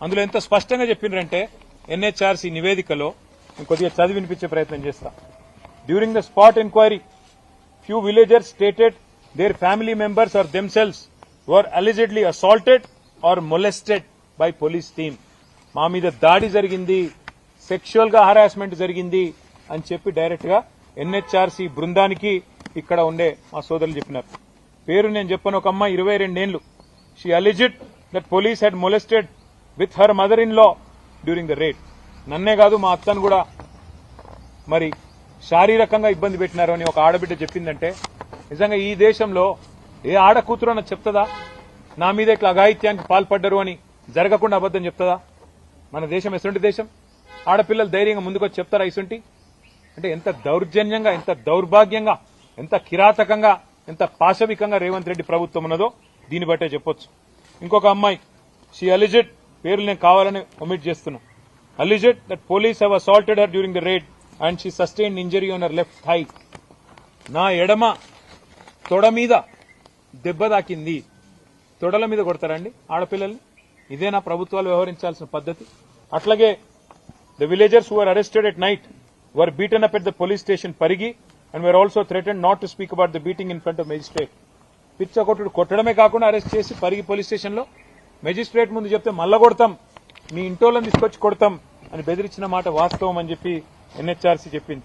అందులో ఎంత స్పష్టంగా చెప్పిండ్రంటే ఎన్హెచ్ఆర్సీ నివేదికలో నేను కొద్దిగా చదివి వినిపించే ప్రయత్నం చేస్తా. During the spot enquiry few villagers stated their family members or themselves were allegedly assaulted or molested by police team మా మీద దాడి జరిగింది సెక్షువల్గా హరాస్మెంట్ జరిగింది అని చెప్పి డైరెక్ట్గా ఎన్హెచ్ఆర్సీ బృందానికి ఇక్కడ ఉండే మా సోదరులు చెప్పినారు. పేరు నేను చెప్పను ఒక అమ్మాయి ఇరవై రెండేళ్ళు she alleged that police head molested with her mother in law during the raid నన్నే కాదు మా అత్తను కూడా మరి శారీరకంగా ఇబ్బంది పెట్టినారు అని ఒక ఆడబిడ్డ చెప్పిందంటే నిజంగా ఈ దేశంలో ఏ ఆడకూతురు అన్న చెప్తుందా? నా మీద ఇట్లా అఘాయిత్యానికి పాల్పడ్డరు అని జరగకుండా అబద్దం చెప్తుందా? మన దేశం ఎటువంటి దేశం? ఆడపిల్లలు ధైర్యంగా ముందుకొచ్చి చెప్తారా ఇసుంటి? అంటే ఎంత దౌర్జన్యంగా ఎంత దౌర్భాగ్యంగా ఎంత కిరాతకంగా ఎంత పాశవికంగా రేవంత్ రెడ్డి ప్రభుత్వం ఉన్నదో దీన్ని బట్టే చెప్పొచ్చు. ఇంకొక అమ్మాయి షీ అలిజిట్ పేర్లు నేను కావాలని ఒమిట్ చేస్తున్నా. Alleged that police have assaulted her during the raid and she sustain injury on her left thigh. నా ఎడమ తొడ మీద దెబ్బ తాకింది. తొడల మీద కొడతారండి ఆడపిల్లల్ని? ఇదే నా ప్రభుత్వాలు వ్యవహరించాల్సిన పద్ధతి. అట్లాగే the villagers who are arrested at night were beaten up at the police station Parigi and were also threatened not to speak about the beating in front of magistrate పిచ్చ కొట్టుడు కొట్టడమే కాకుండా అరెస్ట్ చేసి పరిగి పోలీస్ స్టేషన్లో magistrate ముందు చెప్తే మల్ల కొడతాం. మీ ఇంటోళ్ళని తీసుకొచ్చి కొడతాం అని బెదిరించిన మాట వాస్తవం అని చెప్పి ఎన్హెచ్ఆర్సీ చెప్పింది.